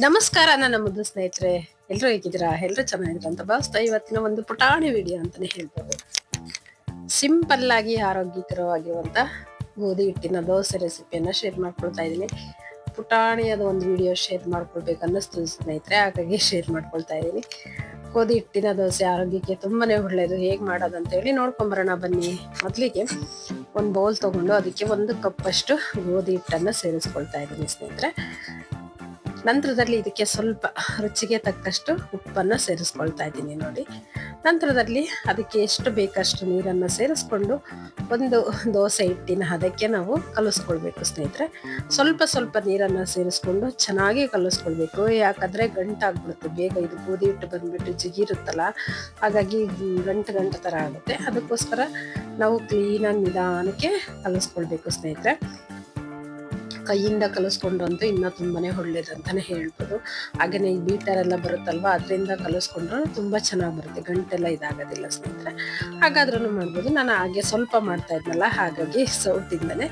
ನಮಸ್ಕಾರ ನನ್ನ ಮುದ್ದು ಸ್ನೇಹಿತರೆ. ಎಲ್ಲರೂ ಹೇಗಿದ್ದೀರಾ? ಎಲ್ಲರೂ ಚೆನ್ನಾಗಿದ್ರ ಅಂತ ಭಾವಿಸ್ತಾ ಇವತ್ತಿನ ಒಂದು ಪುಟಾಣಿ ವಿಡಿಯೋ ಅಂತಾನೆ ಹೇಳ್ಬೋದು. ಸಿಂಪಲ್ ಆಗಿ ಆರೋಗ್ಯಕರವಾಗಿರುವಂತ ಗೋಧಿ ಹಿಟ್ಟಿನ ದೋಸೆ ರೆಸಿಪಿಯನ್ನ ಶೇರ್ ಮಾಡ್ಕೊಳ್ತಾ ಇದ್ದೀನಿ. ಪುಟಾಣಿಯಾದ ಒಂದು ವಿಡಿಯೋ ಶೇರ್ ಮಾಡ್ಕೊಳ್ಬೇಕು ಅನ್ನಿಸ್ತು ಸ್ನೇಹಿತರೆ, ಹಾಗಾಗಿ ಶೇರ್ ಮಾಡ್ಕೊಳ್ತಾ ಇದ್ದೀನಿ. ಗೋಧಿ ಹಿಟ್ಟಿನ ದೋಸೆ ಆರೋಗ್ಯಕ್ಕೆ ತುಂಬಾನೇ ಒಳ್ಳೆಯದು. ಹೇಗೆ ಮಾಡೋದು ಅಂತ ಹೇಳಿ ನೋಡ್ಕೊಂಬರೋಣ ಬನ್ನಿ. ಮೊದಲಿಗೆ ಒಂದು ಬೌಲ್ ತಗೊಂಡು ಅದಕ್ಕೆ ಒಂದು ಕಪ್ಪಷ್ಟು ಗೋಧಿ ಹಿಟ್ಟನ್ನು ಸೇರಿಸ್ಕೊಳ್ತಾ ಇದ್ದೀನಿ ಸ್ನೇಹಿತರೆ. ನಂತರದಲ್ಲಿ ಇದಕ್ಕೆ ಸ್ವಲ್ಪ ರುಚಿಗೆ ತಕ್ಕಷ್ಟು ಉಪ್ಪನ್ನು ಸೇರಿಸ್ಕೊಳ್ತಾ ಇದ್ದೀನಿ ನೋಡಿ. ನಂತರದಲ್ಲಿ ಅದಕ್ಕೆ ಎಷ್ಟು ಬೇಕಷ್ಟು ನೀರನ್ನು ಸೇರಿಸ್ಕೊಂಡು ಒಂದು ದೋಸೆ ಹಿಟ್ಟಿನ ಅದಕ್ಕೆ ನಾವು ಕಲಿಸ್ಕೊಳ್ಬೇಕು ಸ್ನೇಹಿತರೆ. ಸ್ವಲ್ಪ ಸ್ವಲ್ಪ ನೀರನ್ನು ಸೇರಿಸ್ಕೊಂಡು ಚೆನ್ನಾಗಿ ಕಲಿಸ್ಕೊಳ್ಬೇಕು. ಯಾಕಂದರೆ ಗಂಟಾಗ್ಬಿಡುತ್ತೆ. ಬೇಗ ಇದು ಗೋಧಿ ಹಿಟ್ಟು ಬಂದ್ಬಿಟ್ಟು ಜಿಗಿರುತ್ತಲ್ಲ, ಹಾಗಾಗಿ ಗಂಟು ಗಂಟು ಥರ ಆಗುತ್ತೆ. ಅದಕ್ಕೋಸ್ಕರ ನಾವು ಕ್ಲೀನಾಗಿ ನಿಧಾನಕ್ಕೆ ಕಲಿಸ್ಕೊಳ್ಬೇಕು ಸ್ನೇಹಿತರೆ. ಕೈಯಿಂದ ಕಲಿಸ್ಕೊಂಡು ಅಂತೂ ಇನ್ನೂ ಒಳ್ಳೇದು ಅಂತಾನೆ ಹೇಳ್ಬೋದು. ಹಾಗೆಯೇ ಈ ಬೀಟರ್ ಎಲ್ಲ ಬರುತ್ತಲ್ವ, ಅದರಿಂದ ಕಲಿಸ್ಕೊಂಡ್ರೆ ತುಂಬ ಚೆನ್ನಾಗಿ ಬರುತ್ತೆ. ಗಂಟೆಲ್ಲ ಇದಾಗೋದಿಲ್ಲ ಸ್ನೇಹಿತರೆ. ಹಾಗಾದ್ರೂ ಮಾಡ್ಬೋದು. ನಾನು ಹಾಗೆ ಸ್ವಲ್ಪ ಮಾಡ್ತಾ ಇದ್ನಲ್ಲ, ಹಾಗಾಗಿ ಸೌಟಿಂದಲೇ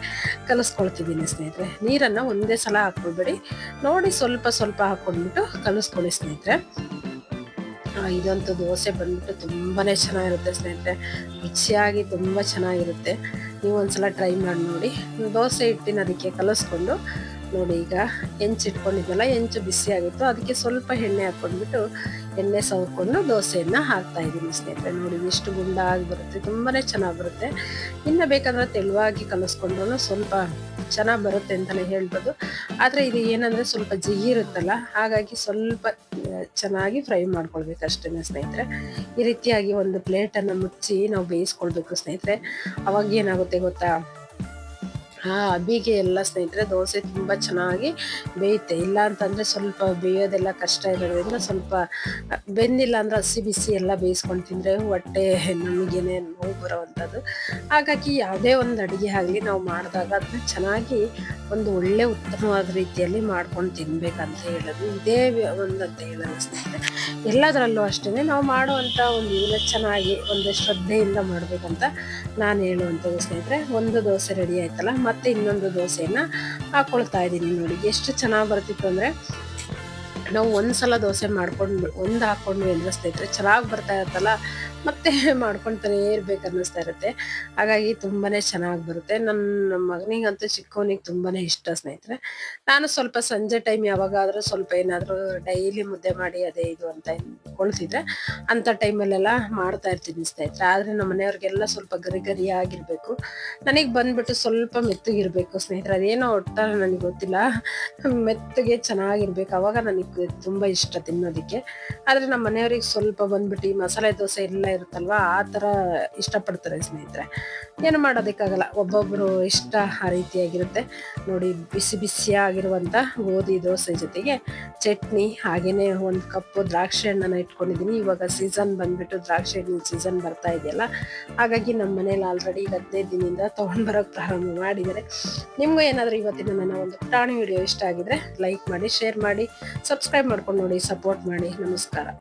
ಕಲಿಸ್ಕೊಳ್ತಿದ್ದೀನಿ ಸ್ನೇಹಿತರೆ. ನೀರನ್ನು ಒಂದೇ ಸಲ ಹಾಕ್ಕೊಳ್ಬೇಡಿ ನೋಡಿ ಸ್ವಲ್ಪ ಸ್ವಲ್ಪ ಹಾಕ್ಕೊಂಡ್ಬಿಟ್ಟು ಕಲಿಸ್ಕೊಳ್ಳಿ ಸ್ನೇಹಿತರೆ. ಇದಂತೂ ದೋಸೆ ಬಂದ್ಬಿಟ್ಟು ತುಂಬಾ ಚೆನ್ನಾಗಿರುತ್ತೆ ಸ್ನೇಹಿತರೆ. ರುಚಿಯಾಗಿ ತುಂಬ ಚೆನ್ನಾಗಿರುತ್ತೆ. ನೀವು ಒಂದ್ಸಲ ಟ್ರೈ ಮಾಡಿ ನೋಡಿ ದೋಸೆ ಹಿಟ್ಟಿನ ಅದಕ್ಕೆ ಕಲಿಸ್ಕೊಂಡು ನೋಡಿ ಈಗ ಹೆಂಚು ಇಟ್ಕೊಂಡಿದ್ದಲ್ಲ ಹೆಂಚು ಬಿಸಿ ಆಗಿತ್ತು. ಅದಕ್ಕೆ ಸ್ವಲ್ಪ ಎಣ್ಣೆ ಹಾಕ್ಕೊಂಡ್ಬಿಟ್ಟು ಎಣ್ಣೆ ಸವರ್ಕೊಂಡು ದೋಸೆಯನ್ನು ಹಾಕ್ತಾ ಇದ್ದೀನಿ ಸ್ನೇಹಿತರೆ. ನೋಡಿ ಎಷ್ಟು ಗುಂಡಾಗಿ ಬರುತ್ತೆ ತುಂಬಾ ಚೆನ್ನಾಗಿ ಬರುತ್ತೆ. ಇನ್ನು ಬೇಕಾದ್ರೆ ತೆಳುವಾಗಿ ಕಲಿಸ್ಕೊಂಡ್ರೂ ಸ್ವಲ್ಪ ಚೆನ್ನಾಗಿ ಬರುತ್ತೆ ಅಂತಲೇ ಹೇಳ್ಬೋದು. ಆದರೆ ಇದು ಏನಂದರೆ ಸ್ವಲ್ಪ ಜಿಗಿ ಇರುತ್ತಲ್ಲ, ಹಾಗಾಗಿ ಸ್ವಲ್ಪ ಚೆನ್ನಾಗಿ ಫ್ರೈ ಮಾಡ್ಕೊಳ್ಬೇಕು ಅಷ್ಟೇ ಸ್ನೇಹಿತರೆ. ಈ ರೀತಿಯಾಗಿ ಒಂದು ಪ್ಲೇಟನ್ನು ಮುಚ್ಚಿ ನಾವು ಬೇಯಿಸ್ಕೊಳ್ಬೇಕು ಸ್ನೇಹಿತರೆ. ಅವಾಗ ಏನಾಗುತ್ತೆ ಗೊತ್ತಾ? ಆ ಅಬಿಗೆ ಎಲ್ಲ ಸ್ನೇಹಿತರೆ, ದೋಸೆ ತುಂಬ ಚೆನ್ನಾಗಿ ಬೇಯುತ್ತೆ. ಇಲ್ಲ ಅಂತಂದರೆ ಸ್ವಲ್ಪ ಬೇಯೋದೆಲ್ಲ ಕಷ್ಟ ಇರೋದ್ರಿಂದ ಸ್ವಲ್ಪ ಬೆಂದಿಲ್ಲ ಅಂದ್ರೆ ಹಸಿ ಬಿಸಿ ಎಲ್ಲ ಬೇಯಿಸ್ಕೊಂಡು ತಿಂದರೆ ಹೊಟ್ಟೆ ನಮಗೇನೆ ನೋವು ಬರೋವಂಥದ್ದು. ಹಾಗಾಗಿ ಯಾವುದೇ ಒಂದು ಅಡುಗೆ ಆಗಲಿ ನಾವು ಮಾಡಿದಾಗ ಅದನ್ನ ಚೆನ್ನಾಗಿ ಒಂದು ಒಳ್ಳೆ ಉತ್ತಮವಾದ ರೀತಿಯಲ್ಲಿ ಮಾಡ್ಕೊಂಡು ತಿನ್ಬೇಕಂತ ಹೇಳೋದು. ಇದೇ ಒಂದು ಅಂತ ಹೇಳೋದು ಸ್ನೇಹಿತರೆ. ಎಲ್ಲದರಲ್ಲೂ ಅಷ್ಟೇ ನಾವು ಮಾಡುವಂಥ ಒಂದು ಇದನ್ನ ಚೆನ್ನಾಗಿ ಒಂದು ಶ್ರದ್ಧೆಯಿಂದ ಮಾಡಬೇಕಂತ ನಾನು ಹೇಳುವಂಥದ್ದು ಸ್ನೇಹಿತರೆ, ಒಂದು ದೋಸೆ ರೆಡಿ ಆಯ್ತಲ್ಲ, ಮತ್ತೆ ಇನ್ನೊಂದು ದೋಸೆಯನ್ನು ಹಾಕ್ಕೊಳ್ತಾ ಇದ್ದೀನಿ ನೋಡಿ, ಎಷ್ಟು ಚೆನ್ನಾಗಿ ಬರ್ತಿತ್ತು ಅಂದರೆ ನಾವು ಒಂದು ಸಲ ದೋಸೆ ಮಾಡ್ಕೊಂಡು, ಒಂದು ಹಾಕ್ಕೊಂಡು ಅಂದ್ರೆ ಸ್ನೇಹಿತರೆ ಚೆನ್ನಾಗಿ ಬರ್ತಾ ಇರುತ್ತಲ್ಲ, ಮತ್ತೆ ಮಾಡ್ಕೊಳ್ತಾನೆ ಇರ್ಬೇಕು ಅನ್ನಿಸ್ತಾ ಇರುತ್ತೆ. ಹಾಗಾಗಿ ತುಂಬಾನೇ ಚೆನ್ನಾಗಿ ಬರುತ್ತೆ. ನನ್ನ ಮಗನಿಗಂತೂ ಚಿಕ್ಕವನಿಗೆ ತುಂಬಾನೇ ಇಷ್ಟ ಸ್ನೇಹಿತರೆ. ನಾನು ಸ್ವಲ್ಪ ಸಂಜೆ ಟೈಮ್ ಯಾವಾಗಾದರೂ ಸ್ವಲ್ಪ ಏನಾದರೂ ಡೈಲಿ ಮುದ್ದೆ ಮಾಡಿ ಅದೇ ಇದು ಅಂತ ಕೊಳ್ತಿದ್ರೆ ಅಂಥ ಟೈಮಲ್ಲೆಲ್ಲ ಮಾಡ್ತಾ ಇರ್ತೀನಿ ಸ್ನೇಹಿತರೆ. ಆದರೆ ನಮ್ಮ ಮನೆಯವ್ರಿಗೆಲ್ಲ ಸ್ವಲ್ಪ ಗರಿ ಗರಿಯಾಗಿರಬೇಕು ನನಗೆ ಬಂದ್ಬಿಟ್ಟು ಸ್ವಲ್ಪ ಮೆತ್ತಗಿರಬೇಕು ಸ್ನೇಹಿತರೆ. ಅದೇನೋ ಒಟ್ಟಾರೆ ನನಗೆ ಗೊತ್ತಿಲ್ಲ. ಮೆತ್ತಗೆ ಚೆನ್ನಾಗಿರ್ಬೇಕು. ಅವಾಗ ನನಗೆ ತುಂಬ ಇಷ್ಟ ತಿನ್ನೋದಕ್ಕೆ. ಆದರೆ ನಮ್ಮ ಮನೆಯವ್ರಿಗೆ ಸ್ವಲ್ಪ ಬಂದ್ಬಿಟ್ಟು ಈ ಮಸಾಲೆ ದೋಸೆ ಎಲ್ಲ ಇರುತ್ತಲ್ವ, ಆ ಥರ ಇಷ್ಟಪಡ್ತಾರೆ ಸ್ನೇಹಿತರೆ. ಏನು ಮಾಡೋದಕ್ಕಾಗಲ್ಲ ಒಬ್ಬೊಬ್ಬರು ಇಷ್ಟ ಆ ರೀತಿಯಾಗಿರುತ್ತೆ. ನೋಡಿ, ಬಿಸಿ ಬಿಸಿಯಾಗಿರುವಂಥ ಗೋಧಿ ದೋಸೆ ಜೊತೆಗೆ ಚಟ್ನಿ ಹಾಗೆಯೇ ಒಂದು ಕಪ್ಪು ದ್ರಾಕ್ಷಿ ಹಣ್ಣನ್ನು ಇಟ್ಕೊಂಡಿದ್ದೀನಿ. ಇವಾಗ ಸೀಸನ್ ಬಂದ್ಬಿಟ್ಟು ದ್ರಾಕ್ಷಿ ಹಣ್ಣಿನ ಸೀಸನ್ ಬರ್ತಾ ಇದೆಯಲ್ಲ, ಹಾಗಾಗಿ ನಮ್ಮ ಮನೇಲಿ ಆಲ್ರೆಡಿ ಈಗ ಹದಿನೈದು ದಿನದಿಂದ ತೊಗೊಂಡು ಬರೋಕ್ಕೆ ಪ್ರಾರಂಭ ಮಾಡಿದ್ದಾರೆ. ನಿಮಗೂ ಏನಾದರೂ ಇವತ್ತಿನ ನನ್ನ ಒಂದು ಪುಟಾಣಿ ವಿಡಿಯೋ ಇಷ್ಟ ಆಗಿದ್ರೆ ಲೈಕ್ ಮಾಡಿ ಶೇರ್ ಮಾಡಿ ಸಬ್ಸ್ಕ್ರೈಬ್ ಮಾಡ್ಕೊಂಡು ನೋಡಿ ಸಪೋರ್ಟ್ ಮಾಡಿ. ನಮಸ್ಕಾರ.